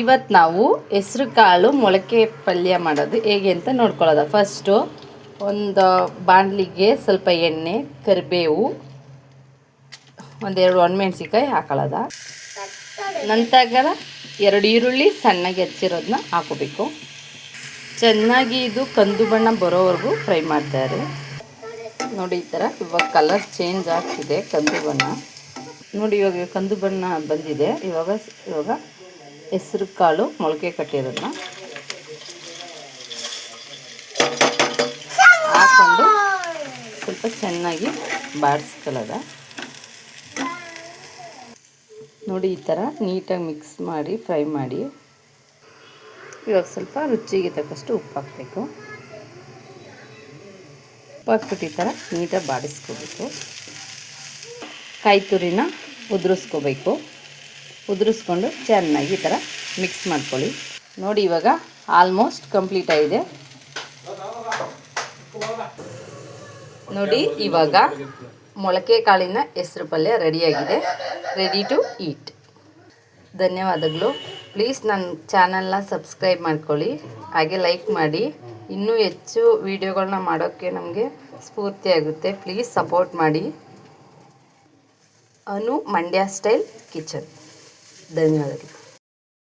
ಇವತ್ತು ನಾವು ಹೆಸ್ರು ಕಾಳು ಮೊಳಕೆ ಪಲ್ಯ ಮಾಡೋದು ಹೇಗೆ ಅಂತ ನೋಡ್ಕೊಳ್ಳೋದ. ಫಸ್ಟು ಒಂದು ಬಾಣಲಿಗೆ ಸ್ವಲ್ಪ ಎಣ್ಣೆ, ಕರಿಬೇವು, ಒಂದೆರಡು ಒಣಮೆಣ್ಸಿಕಾಯಿ ಹಾಕೊಳ್ಳೋದ. ನಂತರ ಎರಡು ಈರುಳ್ಳಿ ಸಣ್ಣಗೆ ಹೆಚ್ಚಿರೋದನ್ನ ಹಾಕೋಬೇಕು ಚೆನ್ನಾಗಿ ಇದು ಕಂದು ಬಣ್ಣ ಬರೋವರೆಗೂ ಫ್ರೈ ಮಾಡ್ತಾರೆ. ನೋಡಿ ಈ ಥರ ಇವಾಗ ಕಲರ್ ಚೇಂಜ್ ಆಗ್ತಿದೆ ಕಂದು ಬಣ್ಣ. ನೋಡಿ ಇವಾಗ ಕಂದು ಬಣ್ಣ ಬಂದಿದೆ. ಇವಾಗ ಇವಾಗ ಹೆಸ್ರು ಕಾಳು, ಮೊಳಕೆ ಕಟ್ಟಿರೋದನ್ನ ಹಾಕೊಂಡು ಸ್ವಲ್ಪ ಚೆನ್ನಾಗಿ ಬಾಡಿಸ್ಕೊಳ್ಳೋದ ನೋಡಿ, ಈ ಥರ ನೀಟಾಗಿ ಮಿಕ್ಸ್ ಮಾಡಿ, ಫ್ರೈ ಮಾಡಿ. ಇವಾಗ ಸ್ವಲ್ಪ ರುಚಿಗೆ ತಕ್ಕಷ್ಟು ಉಪ್ಪು ಹಾಕಬೇಕು. ಉಪ್ಪು ಹಾಕ್ಬಿಟ್ಟು ಈ ಥರ ನೀಟಾಗಿ ಬಾಡಿಸ್ಕೋಬೇಕು. ಕಾಯಿ ತುರಿನ ಉದುರಿಸ್ಕೋಬೇಕು. ಉದುರಿಸ್ಕೊಂಡು ಚೆನ್ನಾಗಿ ಈ ಥರ ಮಿಕ್ಸ್ ಮಾಡ್ಕೊಳ್ಳಿ. ನೋಡಿ ಇವಾಗ ಆಲ್ಮೋಸ್ಟ್ ಕಂಪ್ಲೀಟ್ ಆಗಿದೆ. ನೋಡಿ ಇವಾಗ ಮೊಳಕೆ ಕಾಳಿನ ಹೆಸರು ಪಲ್ಯ ರೆಡಿಯಾಗಿದೆ. ರೆಡಿ ಟು ಈಟ್ ಧನ್ಯವಾದಗಳು. ಪ್ಲೀಸ್ ನನ್ನ ಚಾನಲ್ನ ಸಬ್ಸ್ಕ್ರೈಬ್ ಮಾಡ್ಕೊಳ್ಳಿ. ಹಾಗೆ ಲೈಕ್ ಮಾಡಿ. ಇನ್ನೂ ಹೆಚ್ಚು ವೀಡಿಯೋಗಳನ್ನ ಮಾಡೋಕ್ಕೆ ನಮಗೆ ಸ್ಫೂರ್ತಿಯಾಗುತ್ತೆ ಪ್ಲೀಸ್ ಸಪೋರ್ಟ್ ಮಾಡಿ. ಅನು ಮಂಡ್ಯ ಸ್ಟೈಲ್ ಕಿಚನ್ ಧನ್ಯವಾದಗಳು